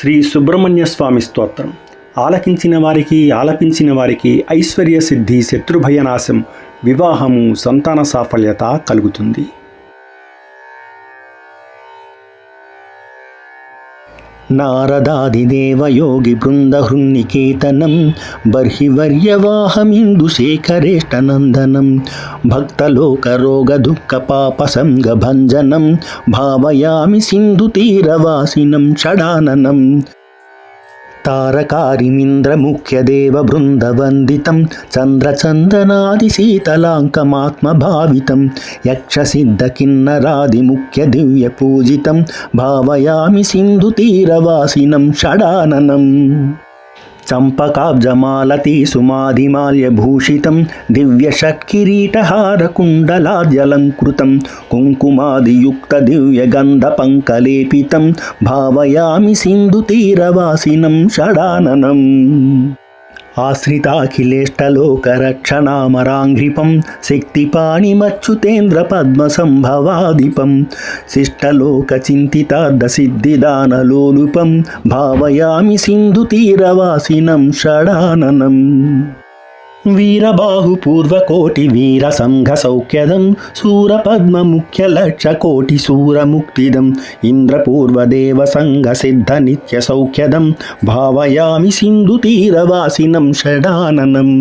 శ్రీ సుబ్రహ్మణ్య స్వామి స్తోత్రం. ఆలకించిన వారికి ఆలపించిన వారికి ఐశ్వర్య సిద్ధి శత్రుభయనాశం వివాహము సంతాన సాఫల్యత కలుగుతుంది. నారదాదిదేవయోగి బృందహృన్నికేతనం బర్హివర్యవాహమిందుశేఖరేష్టనందనం భక్తలోకరోగదుఃఖపాపసంగభంజనం భావయామి సింధుతీరవాసినం షడాననం तारकारिमिन्द्रमुख्यदेवबृन्दवन्दितं चन्द्रचन्दनादिशीतलाङ्कमात्मभावितं यक्षसिद्धकिन्नरादिमुख्यदिव्यपूजितं भावयामि सिन्धुतीरवासिनं षडाननम् चम्पकाब्जमालती सुमाधिमाल्यभूषितं दिव्यषट्किरीटहारकुण्डलाद्यलङ्कृतं कुङ्कुमादियुक्तदिव्यगन्धपङ्कलेपितं भावयामि सिन्धुतीरवासिनं षडाननम् ఆశ్రితాఖిలేష్టలోకరక్షణామరాంగ్రిపం శక్తి పాణిమచ్చుతేంద్ర ఆశ్రితాఖిలేష్టలోకరక్షణామరాంఘ్రిపం శక్తిపాణిమచ్యుతేంద్ర పద్మసంభవాధిపం శిష్టలోకచింతితార్థసిద్ధిదానలోలుపం భావయామి సింధుతీరవాసినం షడాననం. వీరబాహుపూర్వకోటి వీర సంఘ సౌఖ్యదం సూర పద్మ ముఖ్య లక్ష కోటి సూరముక్తిదం ఇంద్రపూర్వదేవ సంఘ సిద్ధ నిత్య సౌఖ్యదం భావయామి సింధు తీరవాసినం షడాననం.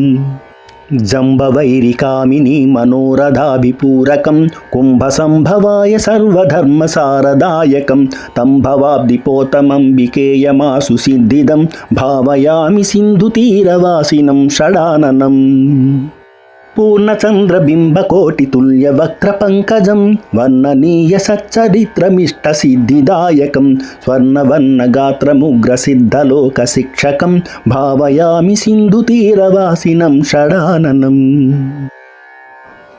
జంబవైరికామిని మనోరథాభిపూరకం కుంభసంభవాయ సర్వధర్మసారదాయకం తం భవాబ్దిపోతమంబికేయమాసు సిద్ధిదం భావయామి సింధుతీరవాసినం షడాననం. పూర్ణచంద్రబింబకోటి తుల్య వక్ర పంకజం వర్ణనీయ సచ్చరిత్రమిష్ట సిద్ధిదాయకం స్వర్ణవర్ణ గాత్రముగ్ర సిద్ధలోక శిక్షకం భావయామి సింధు తీరవాసినం షడాననం.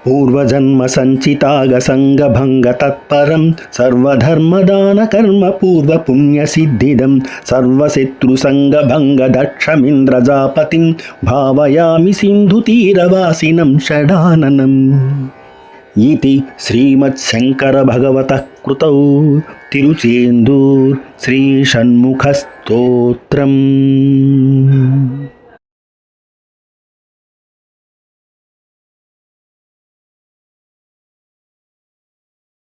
पूर्वजन्मसञ्चितागसङ्गभङ्गतत्परं सर्वधर्मदानकर्मपूर्वपुण्यसिद्धिदं सर्वशत्रुसङ्गभङ्गदक्षमिन्द्रजापतिं भावयामि सिन्धुतीरवासिनं षडाननम् इति श्रीमच्छङ्करभगवतः कृतौ तिरुचेन्दूर् श्रीषण्मुखस्तोत्रम्